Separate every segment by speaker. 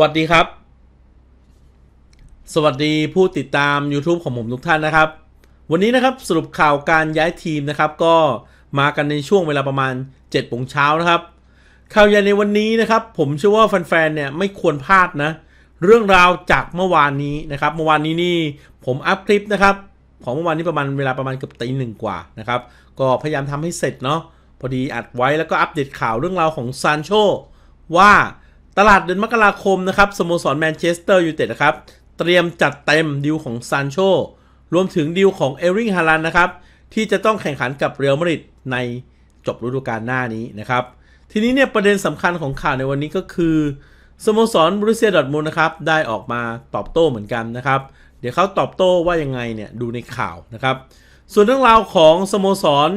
Speaker 1: วัสดีครับ สวัสดีผู้ติดตาม YouTube ของผมทุกท่านนะครับ วันนี้นะครับสรุปข่าวการย้ายทีมนะครับ ก็มากันในช่วงเวลาประมาณ7โมงเช้านะครับ ข่าวใหญ่ในวันนี้นะครับ ผมเชื่อว่าแฟนๆเนี่ยไม่ควรพลาดนะ เรื่องราวจากเมื่อวานนี้นะครับ เมื่อวานนี้นี่ผมอัพคลิปนะครับ ของเมื่อวานนี้ประมาณเวลาประมาณเกือบตีหนึ่งกว่านะครับ ก็พยายามทำให้เสร็จเนาะพอดีอัดไว้แล้วก็อัปเดตข่าวเรื่องราวของซานโชว่า ตลาดเดือนมกราคมนะครับสโมสรแมนเชสเตอร์ยูไนเต็ดนะครับ เตรียมจัดเต็มดิวของซานโชรวมถึงดิวของเอริงฮาลันนะครับ ที่จะต้องแข่งขันกับเรอัลมาดริดในจบฤดูกาลหน้านี้นะครับ ทีนี้เนี่ยประเด็นสำคัญของข่าวในวันนี้ก็คือสโมสรบรูเซียดอทมุนนะครับ ได้ออกมาตอบโต้เหมือนกันนะครับ เดี๋ยวเขาตอบโต้ว่ายังไงเนี่ยดูในข่าวนะครับ ส่วนเรื่องราวของสโมสร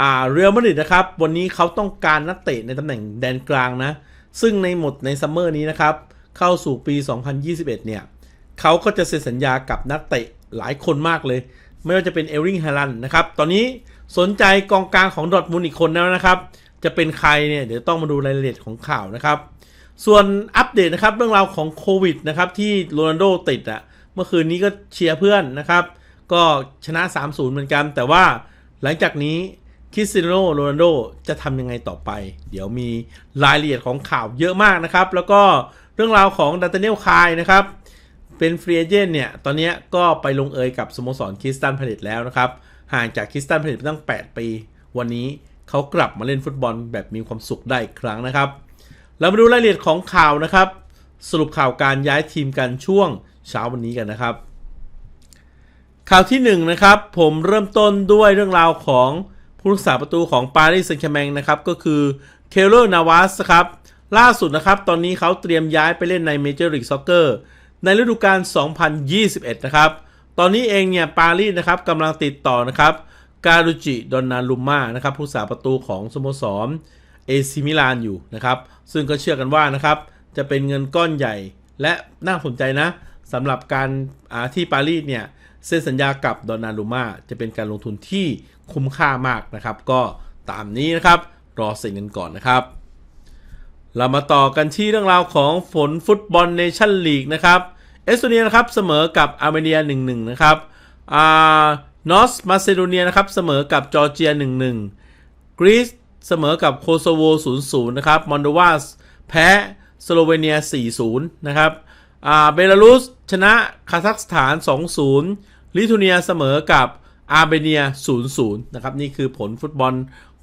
Speaker 1: อ่าเรอัลมาดริดนะครับ วันนี้เขาต้องการนักเตะในตำแหน่งแดนกลางนะ ซึ่งในหมดในซัมเมอร์นี้นะครับ เข้าสู่ปี 2021 เนี่ยเขาก็จะเซ็นสัญญากับนักเตะหลายคนมากเลย ไม่ว่าจะเป็นเอริงฮาลันนะครับ ตอนนี้สนใจกองกลางของดอทมุนอีกคนแล้วนะครับ จะเป็นใครเนี่ยเดี๋ยวต้องมาดูรายละเอียดของข่าวนะครับ ส่วนอัปเดตนะครับเรื่องราวของโควิดนะครับที่โรนัลโดติดอะเมื่อคืนนี้ก็เชียร์เพื่อนนะครับ ก็ชนะ 3-0 เหมือนกัน แต่ว่าหลังจากนี้ คริสเตียโนโรนัลโดจะทำยังไงต่อไป เดี๋ยวมีรายละเอียดของข่าวเยอะมากนะครับ แล้วก็เรื่องราวของดัตเตเนลคายนะครับ เป็นฟรีเอเจนต์เนี่ย ตอนนี้ก็ไปลงเอยกับสโมสรคริสตันพเลตแล้วนะครับ ห่างจากคริสตันพเลตไปตั้ง 8 ปี วันนี้เขากลับมาเล่นฟุตบอลแบบมีความสุขได้อีกครั้งนะครับ เรามาดูรายละเอียดของข่าวนะครับ สรุปข่าวการย้ายทีมกันช่วงเช้าวันนี้กันนะครับ ข่าวที่1นนะครับผมเริ่มต้นด้วยเรื่องราวของ ผู้รักษาประตูของปารีสแซงต์แชร์แมงนะครับก็คือเคลเลอร์นาวาสครับล่าสุดนะครับ ตอนนี้เขาเตรียมย้ายไปเล่นในเมเจอร์ลีกซ็อกเกอร์ในฤดูกาล 2021 นะครับ ตอนนี้เองเนี่ยปารีสนะครับกำลังติดต่อนะครับการุจิดอนนาลุมมานะครับผู้สาประตูของสโมสรเอซิมิลานอยู่นะครับ ซึ่งก็เชื่อกันว่านะครับ จะเป็นเงินก้อนใหญ่และน่าสนใจนะสำหรับการที่ปารีสเนี่ยเซ็นสัญญากับดอนนาลุมาจะเป็นการลงทุนที่ คุ้มค่ามากนะครับ ก็ตามนี้นะครับรอเซ็นกันก่อนนะครับ เรามาต่อกันที่เรื่องราวของฝนฟุตบอลเนชั่นลีกนะครับเอสโตเนียนะครับเสมอกับอาร์เมเนีย 1-1 นะครับอ่านอสมาซิโดเนียนะครับเสมอกับจอร์เจีย 1-1 กรีซเสมอกับโคโซโว 0-0 นะครับมอนโดวาสแพ้สโลเวเนีย 4-0 นะครับอ่าเบลารุสชนะคาซัคสถาน 2-0 ลิทัวเนียเสมอกับ อาร์เบเนีย 0-0 นะครับ นี่คือผลฟุตบอล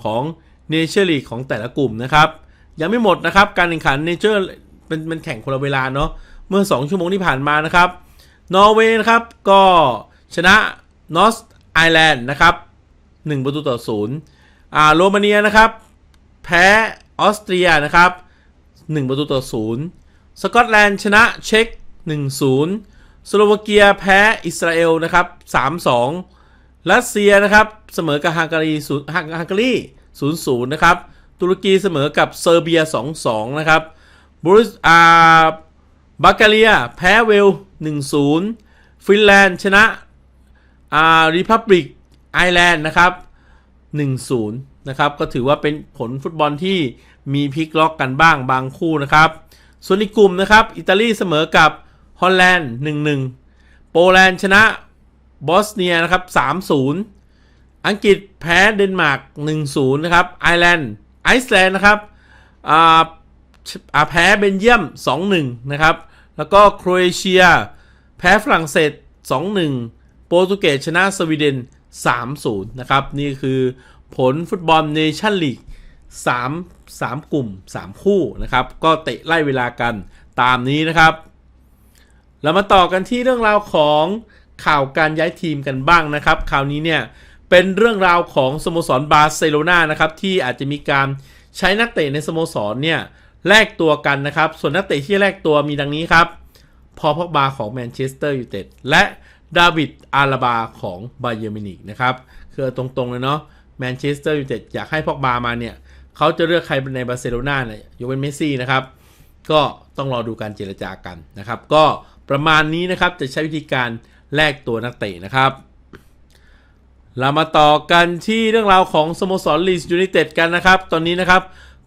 Speaker 1: ของเนเจอร์ลีกของแต่ละกลุ่มนะครับ ยังไม่หมดนะครับ การแข่งขันเนเจอร์เป็นเป็นแข่งคนละเวลาเนาะเมื่อ 2 ชั่วโมงที่ผ่านมานะครับ นอร์เวย์นะครับ ก็ชนะนอสไอแลนด์นะครับ 1 ประตูต่อ0อ่าโรมาเนียนะครับ แพ้ออสเตรียนะครับ 1 ประตูต่อ0สกอตแลนด์ชนะเช็ก1-0สโลวาเกียแพ้อิสราเอลนะครับ3-2 รัสเซียนะครับเสมอกับฮังการีศูนย์ฮังการีศูนย์ศูนย์นะครับตุรกีเสมอกับเซอร์เบีย2-2นะครับบริสอาบัลกเรียแพ้เวล1-0ฟินแลนด์ชนะอ่าริพับลิกไอแลนด์นะครับ1-0นย์นะครับก็ถือว่าเป็นผลฟุตบอลที่มีพลิกล็อกกันบ้างบางคู่นะครับ ส่วนอีกกลุ่มนะครับ อิตาลีเสมอกับฮอลแลนด์1-1โปแลนด์ชนะ บอสเนียนะครับ3-0 อังกฤษแพ้เดนมาร์ก1-0 นะครับไอร์แลนด์ไอซ์แลนด์นะครับอ่าอาแพ้เบนเยียม 2-1 นะครับ แล้วก็โครเอเชีย แพ้ฝรั่งเศส 2-1 โปรตุเกสชนะสวีเดน 3-0 นะครับ นี่คือผลฟุตบอลเนชั่นลีก3 3 กลุ่ม 3 คู่นะครับ ก็เตะไล่เวลากันตามนี้นะครับเรามาต่อกันที่เรื่องราวของ ข่าวการย้ายทีมกันบ้างนะครับคราวนี้เนี่ยเป็นเรื่องราวของสโมสรบาร์เซโลนานะครับที่อาจจะมีการใช้นักเตะในสโมสรเนี่ยแลกตัวกันนะครับ ส่วนนักเตะที่แลกตัวมีดังนี้ครับ พอพอกบาของแมนเชสเตอร์ยูไนเต็ดและดาวิดอาราบาของไบเยอร์มินิกนะครับคือตรงๆเลยเนาะแมนเชสเตอร์ยูไนเต็ดอยากให้พอกบามาเนี่ยเขาจะเลือกใครในบาร์เซโลนาเนี่ยยกเว้นเมสซี่นะครับ ก็ต้องรอดูการเจรจากันนะครับ ก็ประมาณนี้นะครับจะใช้วิธีการ แลกตัวนักเตะนะครับ เรามาต่อกันที่เรื่องราวของสโมสรลีสยูไนเต็ดกันนะครับ ตอนนี้นะครับ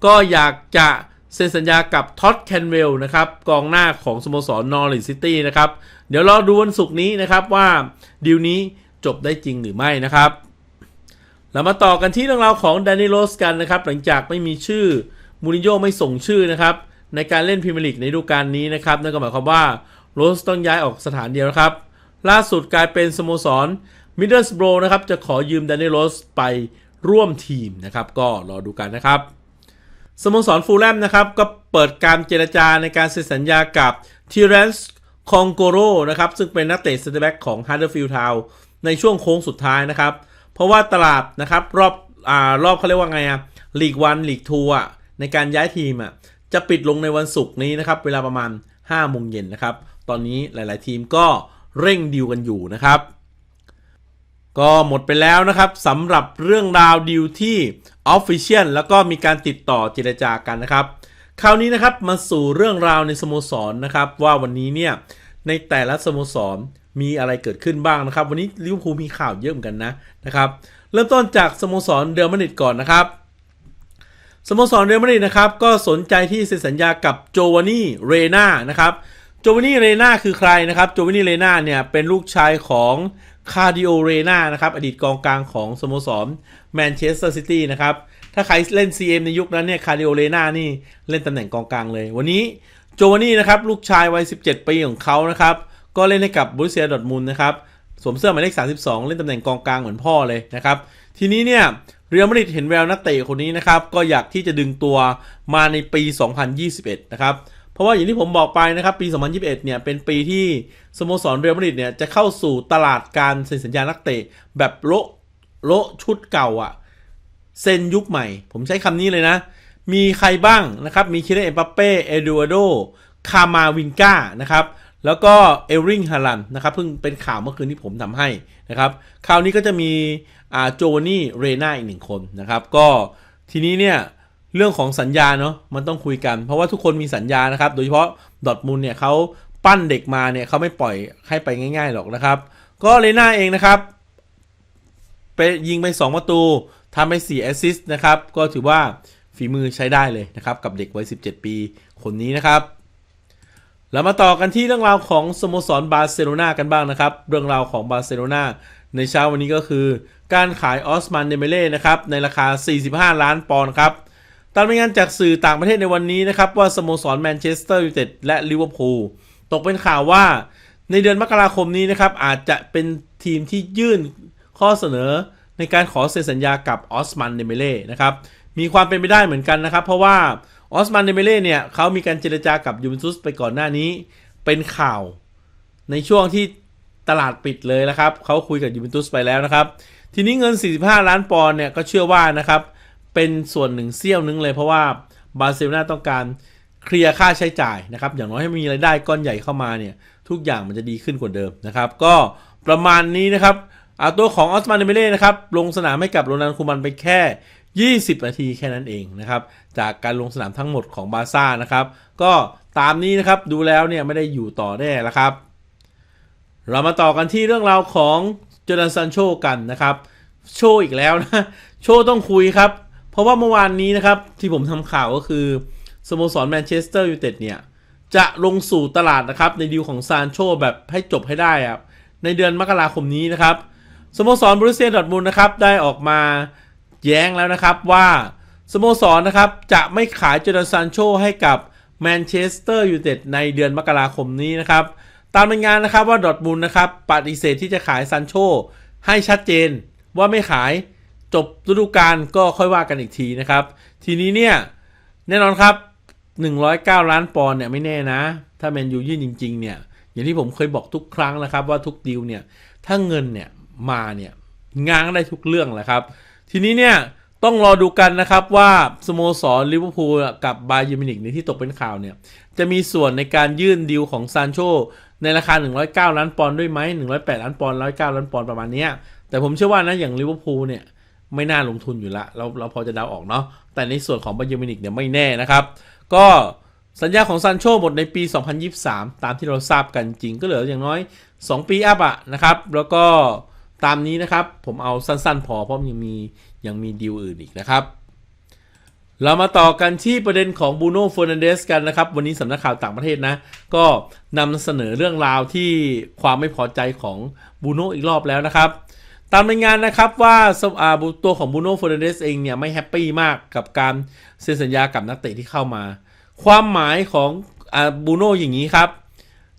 Speaker 1: ก็อยากจะเซ็นสัญญากับท็อตแคนเวลนะครับกองหน้าของสโมสรนอริซิตี้นะครับเดี๋ยวรอดูวันศุกร์นี้นะครับว่าดีลนี้จบได้จริงหรือไม่นะครับเรามาต่อกันที่เรื่องราวของดานิโลสกันนะครับหลังจากไม่มีชื่อมูรินโญ่ไม่ส่งชื่อนะครับในการเล่นพรีเมียร์ลีกในฤดูกาลนี้นะครับนั่นก็หมายความว่าโรสต้องย้ายออกสถานเดียวนะครับ ล่าสุดกลายเป็นสโมสรมิดเดิลสโบรนะครับ จะขอยืมดานิโลสไปร่วมทีมนะครับ ก็รอดูกันนะครับสโมสรฟูลแลมนะครับ ก็เปิดการเจรจาในการเซ็นสัญญากับทีเรนส์คองโกโรนะครับ ซึ่งเป็นนักเตะเซนเตอร์แบ็กของฮาร์เดอร์ฟิลด์ทาวในช่วงโค้งสุดท้ายนะครับ เพราะว่าตลาดนะครับรอบอ่ารอบเขาเรียกว่าไงอะลีกวันลีกทูอะในการย้ายทีมอะจะปิดลงในวันศุกร์นี้นะครับ เวลาประมาณ5โมงเย็นนะครับ ตอนนี้หลาย ๆ ทีมก็ เร่งดีลกันอยู่นะครับ ก็หมดไปแล้วนะครับสำหรับเรื่องราวดีลที่ออฟฟิเชียลแล้วก็มีการติดต่อเจรจากันนะครับ คราวนี้นะครับมาสู่เรื่องราวในสโมสรนะครับว่าวันนี้เนี่ยในแต่ละสโมสรมีอะไรเกิดขึ้นบ้างนะครับ วันนี้ลิเวอร์พูลมีข่าวเยอะเหมือนกันนะนะครับเริ่มต้นจากสโมสรเดอร์มาดริดก่อนนะครับสโมสรเรอัลมาดริดนะครับก็สนใจที่เซ็นสัญญากับโจวานี่เรนานะครับ วานี่เรนาคือใครนะครับโจวานี่เรนาเนี่ยเป็นลูกชายของคาร์ดิโอเรนานะครับอดีตกองกลางของสโมสรแมนเชสเตอร์ซิตี้นะครับ ถ้าใครเล่น CM ในยุคนั้นเนี่ยคาร์ดิโอเรนานี่เล่นตำแหน่งกองกลางเลย วันนี้โจวานี่นะครับลูกชายวัย 17 ปีของเขานะครับ ก็เล่นให้กับบรูเซียดอร์ทมุนนะครับสวมเสื้อหมายเลข 32 เล่นตำแหน่งกองกลางเหมือนพ่อเลยนะครับ ทีนี้เนี่ยเรอัลมาดริดเห็นแววนักเตะคนนี้นะครับ ก็อยากที่จะดึงตัวมาในปี 2021 นะครับ เพราะว่าอย่างที่ผมบอกไปนะครับ ปี 2021 เนี่ยเป็นปีที่สโมสรเรอัลมาดริดเนี่ยจะเข้าสู่ตลาดการเซ็นสัญญานักเตะแบบโละโละชุดเก่าอะเซ็นยุคใหม่ ผมใช้คำนี้เลยนะ มีใครบ้างนะครับ มีคิเลนเอ็มบัปเป้เอดูอาโดคามาวินก้านะครับแล้วก็เอริงฮารันนะครับเพิ่งเป็นข่าวเมื่อคืนที่ผมทำให้นะครับคราวนี้ก็จะมีอ่าโจนี่เรน่าอีกหนึ่งคนนะครับ ก็ทีนี้เนี่ย เรื่องของสัญญาเนาะมันต้องคุยกัน เพราะว่าทุกคนมีสัญญานะครับ โดยเฉพาะดอทมูลเนี่ยเขาปั้นเด็กมาเนี่ยเขาไม่ปล่อยให้ไปง่ายๆหรอกนะครับ ก็เรนาเองนะครับไปยิงไป 2 ประตูทำไป4แอสซิสต์นะครับ ก็ถือว่าฝีมือใช้ได้เลยนะครับ กับเด็กวัย 17 ปีคนนี้นะครับเรามาต่อกันที่เรื่องราวของสโมสรบาร์เซโลนากันบ้างนะครับ เรื่องราวของบาร์เซโลนาในเช้าวันนี้ก็คือ การขายออสมันเดเมเล่นะครับในราคา 45 ล้านปอนด์ครับ ตามรายงานจากสื่อต่างประเทศในวันนี้นะครับว่าสโมสรแมนเชสเตอร์ยูไนเต็ดและลิเวอร์พูลตกเป็นข่าวว่าในเดือนมกราคมนี้นะครับอาจจะเป็นทีมที่ยื่นข้อเสนอในการขอเซ็นสัญญากับออสมันเดเมเล่นะครับมีความเป็นไปได้เหมือนกันนะครับ เพราะว่าออสมันเดเมเล่เนี่ยเขามีการเจรจากับยูเวนตุสไปก่อนหน้านี้ เป็นข่าวในช่วงที่ตลาดปิดเลยนะครับเขาคุยกับยูเวนตุสไปแล้วนะครับ ทีนี้เงิน 45 ล้านปอนด์เนี่ยก็เชื่อว่านะครับ เป็นส่วนหนึ่งเสี้ยวนึงเลยเพราะว่าบาร์เซโลนาต้องการเคลียร์ค่าใช้จ่ายนะครับ อย่างน้อยให้มีรายได้ก้อนใหญ่เข้ามาเนี่ย ทุกอย่างมันจะดีขึ้นกว่าเดิมนะครับ ก็ประมาณนี้นะครับเอาตัวของออสมานเดเมเล่นะครับ ลงสนามให้กับโรนัลคูมันไปแค่ 20 นาทีแค่นั้นเองนะครับ จากการลงสนามทั้งหมดของบาร์ซ่านะครับ ก็ตามนี้นะครับดูแล้วเนี่ยไม่ได้อยู่ต่อแน่แล้วครับ เรามาต่อกันที่เรื่องราวของเจอร์แดนซันโชกันนะครับ โชว์อีกแล้วนะ โชว์ต้องคุยครับ ราะว่าเมื่อวานนี้นะครับ ที่ผมทำข่าวก็คือสโมสรแมนเชสเตอร์ยูไนเต็ดเนี่ย จะลงสู่ตลาดนะครับ ในดีลของซานโชแบบให้จบให้ได้ครับในเดือนมกราคมนี้นะครับสโมสรบรูเซียดอร์ทมุนด์นะครับได้ออกมาแย้งแล้วนะครับว่าสโมสรนะครับจะไม่ขายเจอร์แดนซันโชให้กับแมนเชสเตอร์ยูไนเต็ดในเดือนมกราคมนี้นะครับ ตามรายงานนะครับว่าดอทมุนด์นะครับปฏิเสธที่จะขายซันโชให้ชัดเจนว่าไม่ขาย จบฤดูกาลก็ค่อยว่ากันอีกทีนะครับ ทีนี้เนี่ย แน่นอนครับ 109 ล้านปอนด์เนี่ยไม่แน่นะ ถ้าแมนยูยื่นจริง ๆ เนี่ย อย่างที่ผมเคยบอกทุกครั้งนะครับ ว่าทุกดีลเนี่ย ถ้าเงินเนี่ยมาเนี่ยง้างได้ทุกเรื่องแหละครับ ทีนี้เนี่ยต้องรอดูกันนะครับว่าสโมสรลิเวอร์พูลกับบาเยอร์มินิกในที่ตกเป็นข่าวเนี่ย จะมีส่วนในการยื่นดีลของซานโชในราคา 109 ล้านปอนด์ด้วยไหม108 ล้านปอนด์109 ล้านปอนด์ประมาณนี้แต่ผมเชื่อว่านะอย่างลิเวอร์พูลเนี่ย ไม่น่าลงทุนอยู่ละ เราเราพอจะเดาออกเนาะแต่ในส่วนของบาเยมินิกเนี่ยไม่แน่นะครับ ก็สัญญาของซันโชหมดในปี 2023 ตามที่เราทราบกันจริงก็เหลืออย่างน้อย 2 ปีอัพอะนะครับ แล้วก็ตามนี้นะครับ ผมเอาสั้นๆ พอเพราะยังมียังมีดีลอื่นอีกนะครับ เรามาต่อกันที่ประเด็นของบูโน่เฟอร์นันเดสกันนะครับ วันนี้สำนักข่าวต่างประเทศนะ ก็นำเสนอเรื่องราวที่ความไม่พอใจของบูโน่อีกรอบแล้วนะครับ ตามรายงานนะครับว่าสตัวของบูโน่เฟอร์นเดสเองเนี่ยไม่แฮปปี้มากกับการเซ็นสัญญากับนักเตะที่เข้ามา ความหมายของบูโน่อย่างนี้ครับ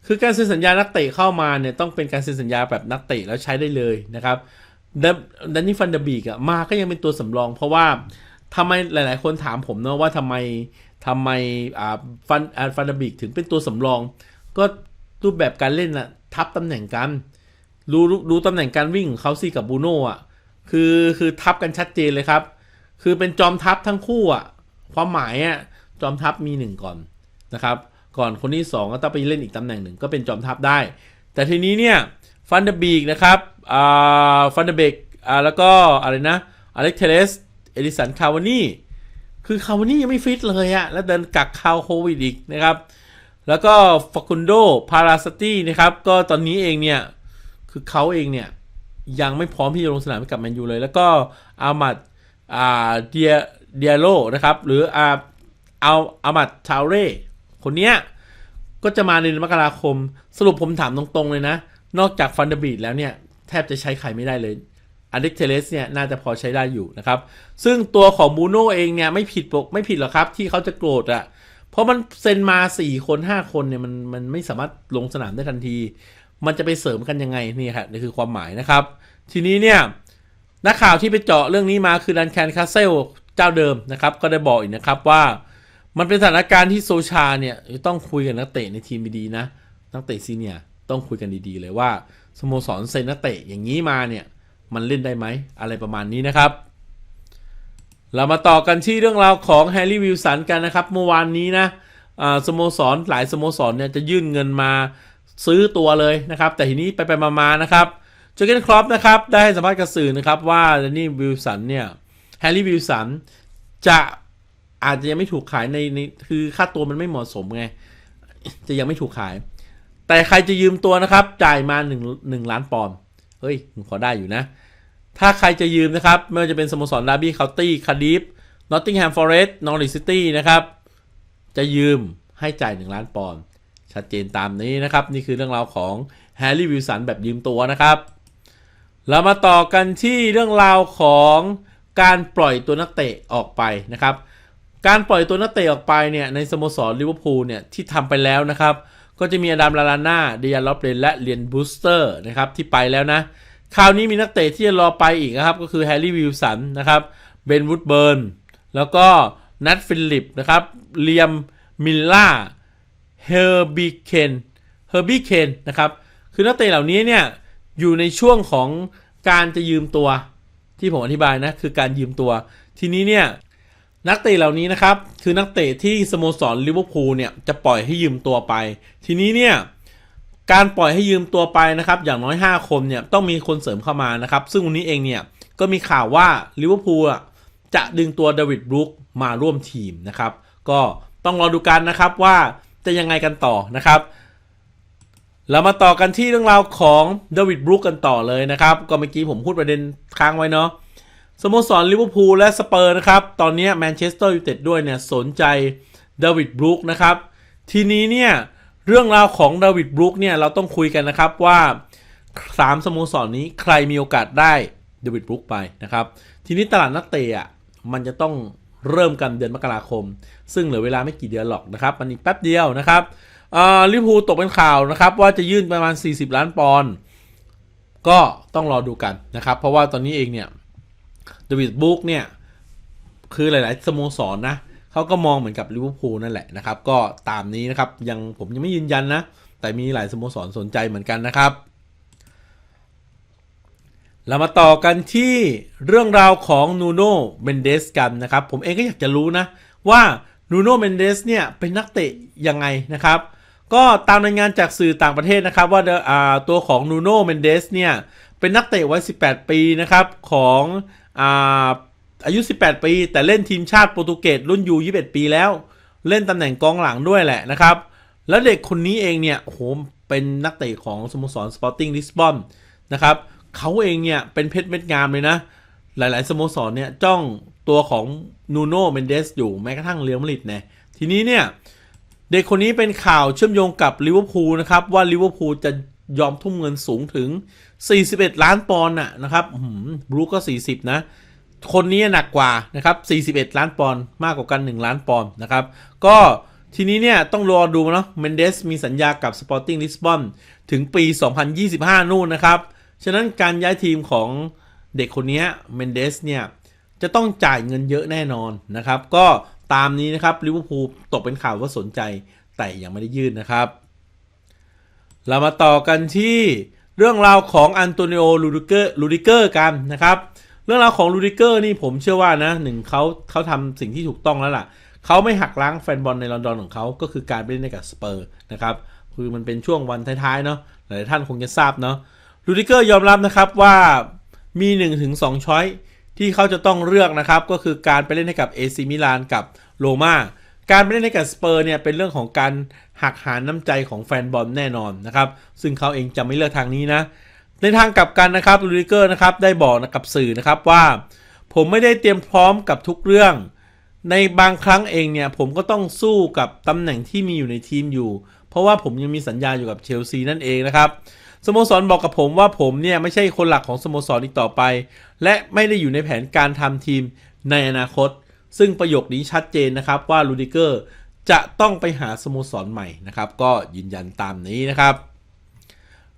Speaker 1: คือการเซ็นสัญญานักเตะเข้ามาเนี่ยต้องเป็นการเซ็นสัญญาแบบนักเตะแล้วใช้ได้เลยนะครับดันนนี่ฟันเดอร์บีกอะมาก็ยังเป็นตัวสำรอง เพราะว่าทำไมหลาย ๆ คนถามผมเนาะว่าทำไมทำไมอ่าฟันฟันเดอร์บีกถึงเป็นตัวสำรอง ก็รูปแบบการเล่นอะทับตำแหน่งกัน รู้รู้ตำแหน่งการวิ่งของเขาสิกับบูโน่อะคือคือทับกันชัดเจนเลยครับ คือเป็นจอมทัพทั้งคู่อะความหมายอะจอมทัพมีหนึ่งก่อนนะครับ ก่อนคนที่2ก็ต้องไปเล่นอีกตำแหน่งหนึ่งก็เป็นจอมทัพได้ แต่ทีนี้เนี่ยฟันเดบีกนะครับอ่าฟันเดอร์เบกอ่าแล้วก็อะไรนะอเล็กเทเลสเอดิสันคาวานี่คือคาวานี่ยังไม่ฟิตเลยอะแล้วเดินกักคาวโควิดอีกนะครับ แล้วก็ฟาคุนโดพาราสตี้นะครับ ก็ตอนนี้เองเนี่ย คือเขาเองเนี่ยยังไม่พร้อมที่จะลงสนามกับแมนยูเลย แล้วก็อามัดอ่าเดียเดียโลนะครับ หรืออาเอาอามัดชาวเร่คนเนี้ยก็จะมาในมกราคม สรุปผมถามตรงๆเลยนะ นอกจากฟันเดอร์บีดแล้วเนี่ย แทบจะใช้ใครไม่ได้เลยอเล็กเทเลสเนี่ยน่าจะพอใช้ได้อยู่นะครับ ซึ่งตัวของบูโน่เองเนี่ยไม่ผิดปกไม่ผิดหรอกครับ ที่เขาจะโกรธอะ่ะเพราะมันเซ็นมา 4 คน 5 คนเนี่ยมันมันไม่สามารถลงสนามได้ทันที มันจะไปเสริมกันยังไงนี่ครับนี่คือความหมายนะครับ ทีนี้เนี่ยนักข่าวที่ไปเจาะเรื่องนี้มาคือดันแคนคาเซลเจ้าเดิมนะครับ ก็ได้บอกอีกนะครับว่ามันเป็นสถานการณ์ที่โซชาเนี่ยต้องคุยกับนักเตะในทีมดีๆนะนักเตะซีเนียต้องคุยกันดีๆ เลยว่าสโมสรเซ็นนักเตะอย่างนี้มาเนี่ยมันเล่นได้ไหมอะไรประมาณนี้นะครับ เรามาต่อกันที่เรื่องราวของแฮร์รี่วิลสันกันนะครับ เมื่อวานนี้นะสโมสรหลายสโมสรเนี่ยจะยื่นเงินมา ซื้อตัวเลยนะครับ แต่ทีนี้ไปไปๆมาๆนะครับเจอเกนครอปนะครับได้ให้สัมภาษณ์กับสื่อนะครับว่าแดนนี่วิลสันเนี่ยแฮร์รี่วิลสันจะอาจจะยังไม่ถูกขายในในคือค่าตัวมันไม่เหมาะสมไง จะยังไม่ถูกขาย แต่ใครจะยืมตัวนะครับ จ่ายมา1งล้านปอนด์เฮ้ยพอได้อยู่นะ ถ้าใครจะยืมนะครับ ไม่ว่าจะเป็นสโมสรดาร์บี้เคาน์ตี้คาดิฟนอตติงแฮมฟอเรสต์นอริซิตี้นะครับ จะยืมให้จ่าย 1 ล้านปอนด์ ชัดเจนตามนี้นะครับ นี่คือเรื่องราวของแฮร์รี่วิลสันแบบยืมตัวนะครับ เรามาต่อกันที่เรื่องราวของการปล่อยตัวนักเตะออกไปนะครับ การปล่อยตัวนักเตะออกไปเนี่ยในสโมสรลิเวอร์พูลเนี่ยที่ทำไปแล้วนะครับ ก็จะมีอดัมลาลาน่าเดียร์ล็อฟเลนและเลียนบูสเตอร์นะครับที่ไปแล้วนะ คราวนี้มีนักเตะที่จะรอไปอีกนะครับ ก็คือแฮร์รี่วิลสันนะครับเบนวูดเบิร์นแล้วก็นัทฟิลิปนะครับเลียมมิลล่า เฮอร์บีเคนเฮอร์บี้เคนนะครับ คือนักเตะเหล่านี้เนี่ยอยู่ในช่วงของการจะยืมตัว ที่ผมอธิบายนะคือการยืมตัว ทีนี้เนี่ยนักเตะเหล่านี้นะครับ คือนักเตะที่สโมสรลิเวอร์พูลเนี่ยจะปล่อยให้ยืมตัวไป ทีนี้เนี่ยการปล่อยให้ยืมตัวไปนะครับ อย่างน้อย 5 คนเนี่ยต้องมีคนเสริมเข้ามานะครับ ซึ่งวันนี้เองเนี่ยก็มีข่าวว่าลิเวอร์พูลจะดึงตัวเดวิดบรูคมาร่วมทีมนะครับ ก็ต้องรอดูกันนะครับว่า จะยังไงกันต่อนะครับเรามาต่อกันที่เรื่องราวของเดวิดบรูคกันต่อเลยนะครับ ก็เมื่อกี้ผมพูดประเด็นค้างไว้เนาะสโมสรลิเวอร์พูลและสเปอร์นะครับ ตอนนี้แมนเชสเตอร์ยูไนเต็ดด้วยเนี่ยสนใจเดวิดบรูคนะครับ ทีนี้เนี่ยเรื่องราวของเดวิดบรูคเนี่ยเราต้องคุยกันนะครับว่าสามสโมสรนี้ใครมีโอกาสได้เดวิดบรูคไปนะครับ ทีนี้ตลาดนักเตะมันจะต้อง เริ่มกันเดือนมกราคม ซึ่งเหลือเวลาไม่กี่เดือนหรอกนะครับมันอีกแป๊บเดียวนะครับลิเวอร์พูลตกเป็นข่าวนะครับ ว่าจะยื่นประมาณ 40 ล้านปอนด์ก็ต้องรอดูกันนะครับ เพราะว่าตอนนี้เองเนี่ยเดวิดบุ๊กเนี่ย คือหลาย ๆ สโมสรนนะเขาก็มองเหมือนกับลิเวอร์พูลนั่นแหละนะครับ ก็ตามนี้นะครับยังผมยังไม่ยืนยันนะ แต่มีหลายสโมสรสนใจเหมือนกันนะครับ เรามาต่อกันที่เรื่องราวของนูโน่เมนเดสกันนะครับ ผมเองก็อยากจะรู้นะ ว่านูโน่เมนเดสเนี่ยเป็นนักเตะยังไงนะครับ ก็ตามรายงานจากสื่อต่างประเทศนะครับ ว่าาตัวของนูโน่เมนเดสเนี่ยเป็นนักเตะวัย 18 ปีนะครับของอาอายุ 18 ปี แต่เล่นทีมชาติโปรตุเกสรุ่นยู21 ปีแล้ว เล่นตำแหน่งกองหลังด้วยแหละนะครับ แล้วเด็กคนนี้เองเนี่ยโหเป็นนักเตะของสโมสรสปอร์ติ้งลิสบอนนะครับ เขาเองเนี่ยเป็นเพชรเม็ดงามเลยนะ หลาย ๆ สโมสรเนี่ยจ้องตัวของนูโน่เมนเดสอยู่แม้กระทั่งเรียลมาดริดเนี่ยทีนี้เนี่ย เด็กคนนี้เป็นข่าวเชื่อมโยงกับลิเวอร์พูลนะครับ ว่าลิเวอร์พูลจะยอมทุ่มเงินสูงถึง 41 ล้านปอนด์นะนะครับบรูก็ 40 นะ คนนี้หนักกว่านะครับ 41 ล้านปอนด์มากกว่ากัน 1 ล้านปอนด์นะครับ ก็ทีนี้เนี่ยต้องรอดูเนาะ เมนเดสมีสัญญากับ Sporting Lisbon ถึงปี 2025 นู่นนะครับ ฉะนั้นการย้ายทีมของเด็กคนนี้เมนเดสเนี่ยจะต้องจ่ายเงินเยอะแน่นอนนะครับ ก็ตามนี้นะครับลิเวอร์พูลตกเป็นข่าวว่าสนใจแต่ยังไม่ได้ยื่นนะครับ เรามาต่อกันที่เรื่องราวของอันโตนิโอลูดิเกอร์ลูดิเกอร์กันนะครับ เรื่องราวของลูดิเกอร์นี่ผมเชื่อว่านะหนึ่งเขาเขาทำสิ่งที่ถูกต้องแล้วล่ะเขาไม่หักล้างแฟนบอลในลอนดอนของเขาก็คือการไปเล่นในกับสเปอร์นะครับคือมันเป็นช่วงวันท้ายๆเนาะหลายท่านคงจะทราบเนาะ ลูดิเกอร์ยอมรับนะครับว่ามี1-2ช้อยที่เขาจะต้องเลือกนะครับก็คือการไปเล่นให้กับเอซิมิลานกับโรมาการไปเล่นให้กับสเปอร์เนี่ยเป็นเรื่องของการหักหานน้ำใจของแฟนบอลแน่นอนนะครับซึ่งเขาเองจะไม่เลือกทางนี้นะในทางกลับกันนะครับลูดิเกอร์นะครับได้บอกกับสื่อนะครับว่า ผมไม่ได้เตรียมพร้อมกับทุกเรื่อง ในบางครั้งเองเนี่ยผมก็ต้องสู้กับตำแหน่งที่มีอยู่ในทีมอยู่ เพราะว่าผมยังมีสัญญาอยู่กับเชลซีนั่นเองนะครับ สโมสรบอกกับผมว่าผมเนี่ยไม่ใช่คนหลักของสโมสรอีกต่อไป และไม่ได้อยู่ในแผนการทำทีมในอนาคต ซึ่งประโยคนี้ชัดเจนนะครับว่าลูดิเกอร์จะต้องไปหาสโมสรใหม่นะครับ ก็ยืนยันตามนี้นะครับ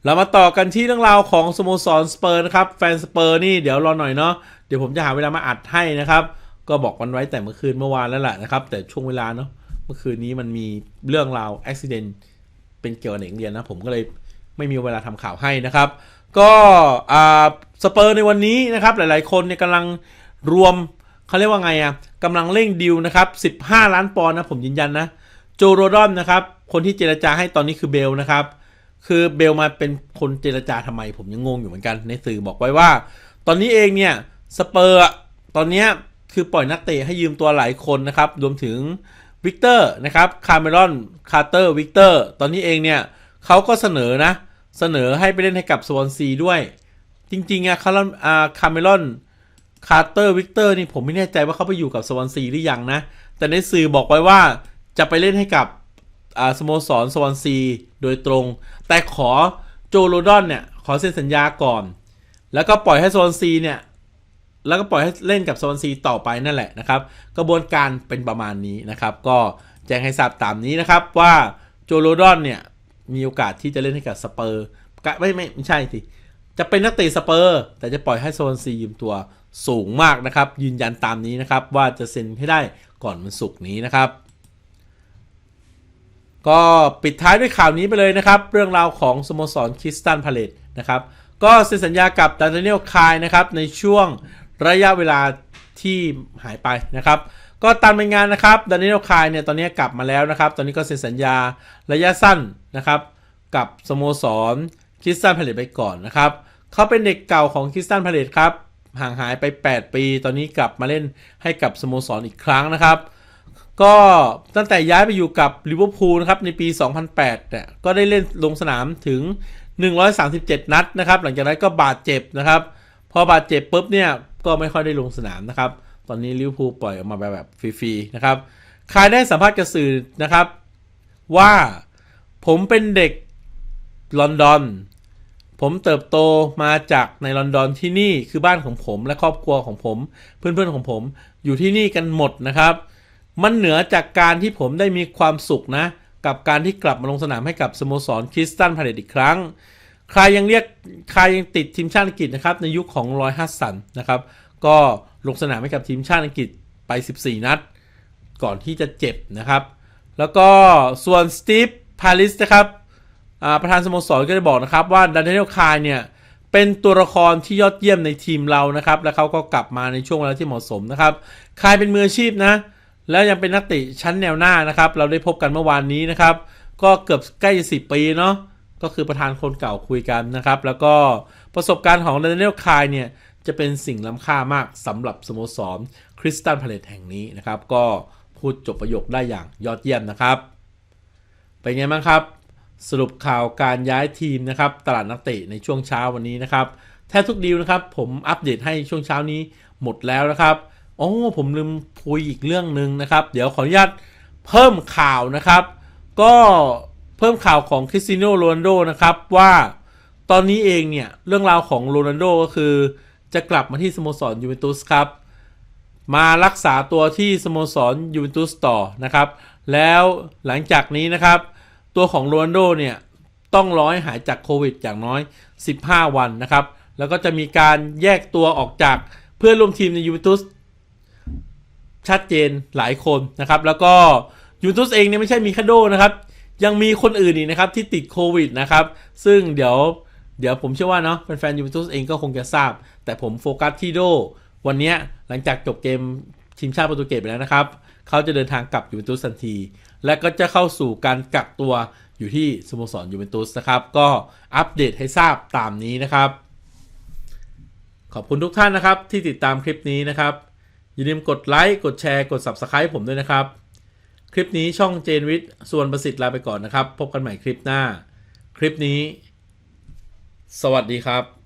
Speaker 1: เรามาต่อกันที่เรื่องราวของสโมสรสเปอร์นะครับแฟนสเปอร์นี่เดี๋ยวรอหน่อยเนาะเดี๋ยวผมจะหาเวลามาอัดให้นะครับ ก็บอกกันไว้แต่เมื่อคืนเมื่อวานแล้วแหละนะครับ แต่ช่วงเวลาเนาะเมื่อคืนนี้มันมีเรื่องราวอุบิเหตุเป็นเกี่ยวกับเด็กเรียนนะผมก็เลย ไม่มีเวลาทำข่าวให้นะครับ ก็สเปอร์ในวันนี้นะครับ หลายๆ คนเนี่ยกำลังรวมเขาเรียกว่าไงอะ่ะกำลังเร่งดิวนะครับ 15 ล้านปอนด์นะผมยืนยันนะ โจโรดอนนะครับ คนที่เจรจาให้ตอนนี้คือเบลนะครับ คือเบลมาเป็นคนเจรจาทำไม ผมยังงงอยู่เหมือนกัน ในสื่อบอกไว้ว่า ตอนนี้เองเนี่ยสเปอร์ตอนนี้คือปล่อยนักเตะให้ยืมตัวหลายคนนะครับ รวมถึงวิกเตอร์นะครับ คาร์เมรอน คาร์เตอร์ วิกเตอร์ ตอนนี้เองเนี่ยเขาก็เสนอนะ เสนอให้ไปเล่นให้กับสวอนซีด้วย จริงๆอะคาร์อ่าคาเมรอนคาร์เตอร์วิกเตอร์นี่ผมไม่แน่ใจว่าเขาไปอยู่กับสวอนซีหรือยังนะ แต่ในสื่อบอกไว้ว่าจะไปเล่นให้กับสโมสรสวอนซีโดยตรง แต่ขอโจโรดอนเนี่ยขอเซ็นสัญญาก่อน แล้วก็ปล่อยให้สวอนซีเนี่ยแล้วก็ปล่อยให้เล่นกับสวอนซีต่อไปนั่นแหละนะครับ กระบวนการเป็นประมาณนี้นะครับ ก็แจ้งให้ทราบตามนี้นะครับว่าโจโรดอนเนี่ย มีโอกาสที่จะเล่นให้กับสเปอร์ไม่ไม่ไม่ใช่สิ จะเป็นนักเตะสเปอร์ แต่จะปล่อยให้โซนซียืมตัวสูงมากนะครับ ยืนยันตามนี้นะครับ ว่าจะเซ็นให้ได้ก่อนวันศุกร์นี้นะครับ ก็ปิดท้ายด้วยข่าวนี้ไปเลยนะครับ เรื่องราวของสโมสรคริสตันพาเลตนะครับ ก็เซ็นสัญญากับดานเนลคายนะครับในช่วงระยะเวลา ที่หายไปนะครับ ก็ตามรายงานนะครับดานเนียลคายเนี่ยตอนนี้กลับมาแล้วนะครับ ตอนนี้ก็เซ็นสัญญาระยะสั้นนะครับ กับสโมสรคริสตันพาเลตไปก่อนนะครับเขาเป็นเด็กเก่าของคริสตันพาเลตครับห่างหายไป 8 ปี ตอนนี้กลับมาเล่นให้กับสโมสรอีกครั้งนะครับ ก็ตั้งแต่ย้ายไปอยู่กับลิเวอร์พูลนะครับในปี 2008เนี่ยก็ได้เล่นลงสนามถึง 137 นัดนะครับ หลังจากนั้นก็บาดเจ็บนะครับ พอบาดเจ็บปุ๊บเนี่ย ก็ไม่ค่อยได้ลงสนามนะครับ ตอนนี้ลิเวอร์พูลปล่อยออกมาแบบฟรีๆนะครับคายได้สัมภาษณ์กับสื่อนะครับ ว่าผมเป็นเด็กลอนดอน ผมเติบโตมาจากในลอนดอนที่นี่คือบ้านของผมและครอบครัวของผม เพื่อนๆของผมอยู่ที่นี่กันหมดนะครับ มันเหนือจากการที่ผมได้มีความสุขนะ กับการที่กลับมาลงสนามให้กับสโมสรคริสตันพาเลตอีกครั้ง ใครยังเรียกใครยังติดทีมชาติอังกฤษนะครับในยุคของรอยฮัสสันนะครับ ก็ลงสนามให้กับทีมชาติอังกฤษไป 14 นัด ก่อนที่จะเจ็บนะครับ แล้วก็ส่วนสตีฟพาริสนะครับประธานสโมสรก็ได้บอกนะครับว่าดันเนลคายเนี่ยเป็นตัวละครที่ยอดเยี่ยมในทีมเรานะครับ และเขาก็กลับมาในช่วงเวลาที่เหมาะสมนะครับคายเป็นมืออาชีพนะ แล้วยังเป็นนักเตะชั้นแนวหน้านะครับ เราได้พบกันเมื่อวานนี้นะครับ ก็เกือบใกล้จะสิปีเนาะ ก็คือประธานคนเก่าคุยกันนะครับ แล้วก็ประสบการณ์ของ d ด n เนลคายเนี่ย จะเป็นสิ่งล้ำค่ามากสำหรับสโมสรคริสตันพาเลตแห่งนี้นะครับ ก็พูดจบประโยคได้อย่างยอดเยี่ยมนะครับ เป็นไงบ้างครับ สรุปข่าวการย้ายทีมนะครับ ตลาดนักเตะในช่วงเช้าวันนี้นะครับแทบทุกดีลนะครับ ผมอัปเดตให้ช่วงเช้านี้หมดแล้วนะครับโอ้ผมลืมคุยอีกเรื่องหนึ่งนะครับ เดี๋ยวขออนุญาตเพิ่มข่าวนะครับ ก็ เพิ่มข่าวของคริสติโนโรนัลโดนะครับว่าตอนนี้เองเนี่ย เรื่องราวของโรนัลโดก็คือจะกลับมาที่สโมสรยูเวนตุสครับ มารักษาตัวที่สโมสรยูเวนตุสต่อนะครับ แล้วหลังจากนี้นะครับ ตัวของโรนัลโดเนี่ย ต้องรอให้หายจากโควิดอย่างน้อย 15 วันนะครับ แล้วก็จะมีการแยกตัวออกจากเพื่อนร่วมทีมในยูเวนตุสชัดเจนหลายคนนะครับ แล้วก็ยูเวนตุสเองเนี่ยไม่ใช่มีแค่โดนะครับ ยังมีคนอื่นอีกนะครับที่ติดโควิดนะครับ ซึ่งเดี๋ยวเดี๋ยวผมเชื่อว่าเนาะแฟนๆยูเวนตุสเองก็คงจะทราบ แต่ผมโฟกัสที่โด วันนี้หลังจากจบเกมทีมชาติโปรตุเกสไปแล้วนะครับ เขาจะเดินทางกลับยูเวนตุสทันที และก็จะเข้าสู่การกักตัวอยู่ที่สโมสรยูเวนตุสนะครับ ก็อัปเดตให้ทราบตามนี้นะครับ ขอบคุณทุกท่านนะครับที่ติดตามคลิปนี้นะครับ อย่าลืมกดไลค์กดแชร์กด Subscribe ผมด้วยนะครับ คลิปนี้ช่องเจนวิทย์ส่วนประสิทธิ์ลาไปก่อนนะครับ พบกันใหม่คลิปหน้า คลิปนี้ สวัสดีครับ